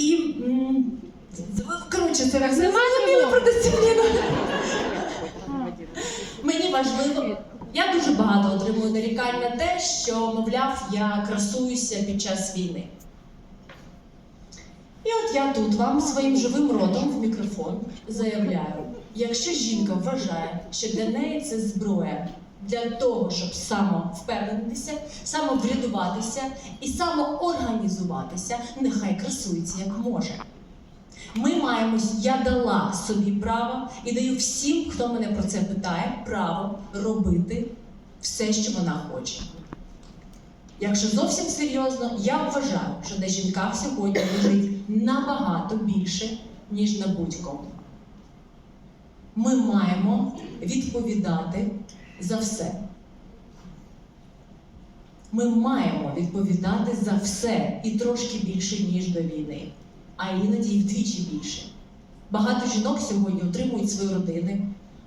І коротше, це все Нема зрозуміло про дисципліну. Мені важливо. Я дуже багато отримую нарікань на те, що, мовляв, я красуюся під час війни. І от я тут вам своїм живим ротом в мікрофон заявляю: якщо жінка вважає, що для неї це зброя для того, щоб самовпевнитися, самоврядуватися і самоорганізуватися, нехай красується як може. Ми маємо, я дала собі право і даю всім, хто мене про це питає, право робити все, що вона хоче. Якщо зовсім серйозно, я вважаю, що на жінках сьогодні лежить набагато більше, ніж на будь-кому. Ми маємо відповідати за все. Ми маємо відповідати за все і трошки більше, ніж до війни, а іноді і вдвічі більше. Багато жінок сьогодні отримують свої родини.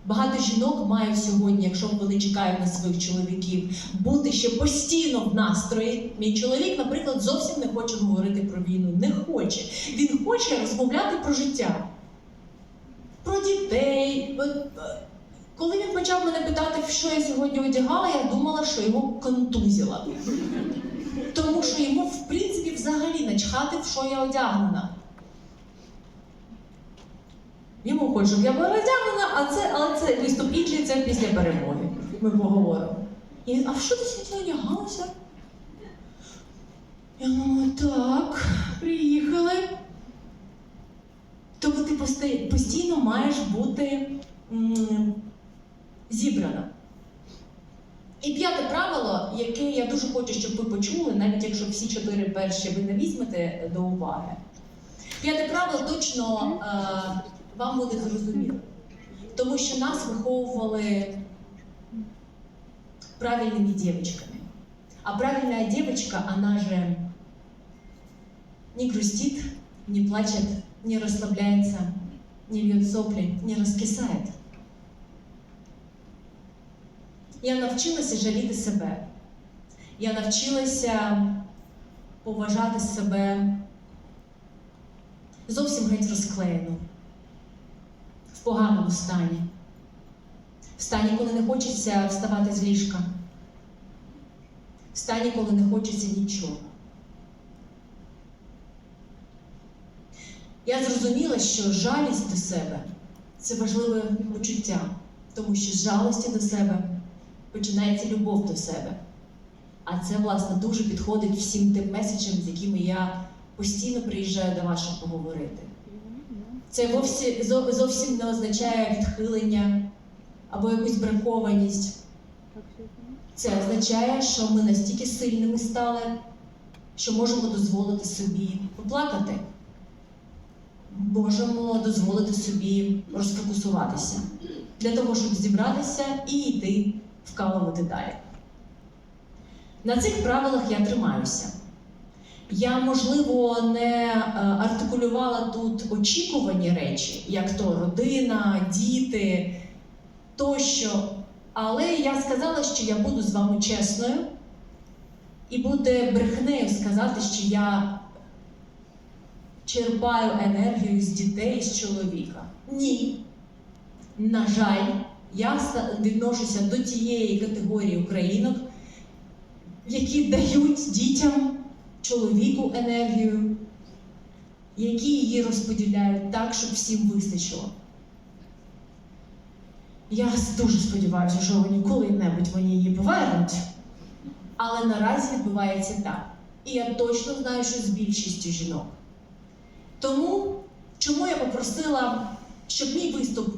Багато жінок мають сьогодні, якщо вони чекають на своїх чоловіків, бути ще постійно в настрої. Мій чоловік, наприклад, зовсім не хоче говорити про війну. Не хоче. Він хоче розмовляти про життя, про дітей. Коли він почав мене питати, що я сьогодні одягала, я думала, що його контузила. Тому що йому, в принципі, взагалі начхати, в що я одягнена. Йому хоче, щоб я була одягнена, а це, але це виступ інший, це після перемоги. Ми поговоримо. І він, а в що ти сьогодні одягалася? Я думаю, так, приїхали. Тобто ти постійно маєш бути зібрана. І п'яте правило, яке я дуже хочу, щоб ви почули, навіть якщо всі чотири перші ви не візьмете до уваги. П'яте правило точно е, вам буде зрозуміло. Тому що нас виховували правильными девочками. А правильная девочка, она же не грустит, не плачет, не расслабляется, не льет сопли, не раскисает. Я навчилася жаліти себе. Я навчилася поважати себе зовсім геть розклеєну, в поганому стані. В стані, коли не хочеться вставати з ліжка. В стані, коли не хочеться нічого. Я зрозуміла, що жалість до себе це важливе почуття, тому що з жалості до себе починається любов до себе. А це, власне, дуже підходить всім тим меседжам, з якими я постійно приїжджаю до вас, поговорити. Це вовсі, зо- зовсім не означає відхилення або якусь бракованість. Це означає, що ми настільки сильними стали, що можемо дозволити собі поплакати. Можемо дозволити собі розфокусуватися для того, щоб зібратися і йти вкалувати далі. На цих правилах я тримаюся. Я, можливо, не е, артикулювала тут очікувані речі, як то родина, діти тощо. Але я сказала, що я буду з вами чесною, і буде брехнею сказати, що я черпаю енергію з дітей, з чоловіка. Ні. На жаль, я відношуся до тієї категорії українок, які дають дітям, чоловіку енергію, які її розподіляють так, щоб всім вистачило. Я дуже сподіваюся, що ніколи-небудь вони її повернуть. Але наразі відбувається так. І я точно знаю, що з більшістю жінок. Тому, чому я попросила, щоб мій виступ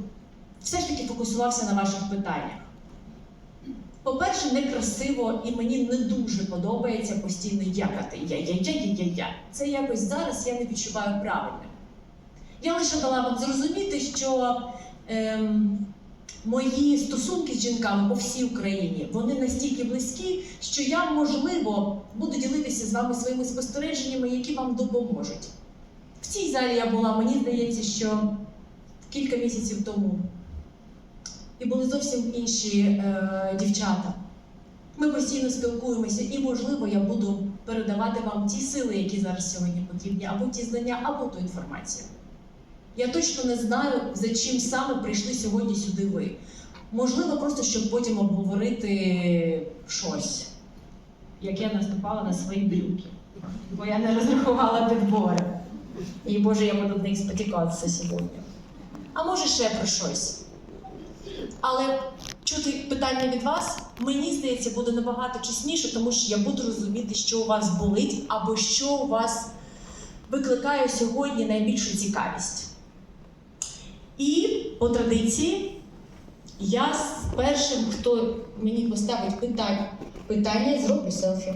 все ж таки фокусувався на ваших питаннях. По-перше, некрасиво і мені не дуже подобається постійно якати я-я-я-я-я-я. Це якось зараз я не відчуваю правильним. Я лише дала вам зрозуміти, що ем, мої стосунки з жінками по всій Україні вони настільки близькі, що я, можливо, буду ділитися з вами своїми спостереженнями, які вам допоможуть. В цій залі я була, мені здається, що кілька місяців тому. І були зовсім інші е, дівчата. Ми постійно спілкуємося, і, можливо, я буду передавати вам ті сили, які зараз сьогодні потрібні, або ті знання, або ту інформацію. Я точно не знаю, за чим саме прийшли сьогодні сюди ви. Можливо, просто щоб потім обговорити щось, як я наступала на свої брюки. Бо я не розрахувала підбори. І Боже, я буду в них спотикатися сьогодні. А може ще про щось. Але чути питання від вас, мені здається, буде набагато чесніше, тому що я буду розуміти, що у вас болить, або що у вас викликає сьогодні найбільшу цікавість. І по традиції, я з першим, хто мені поставить питання, питання зроблю селфі.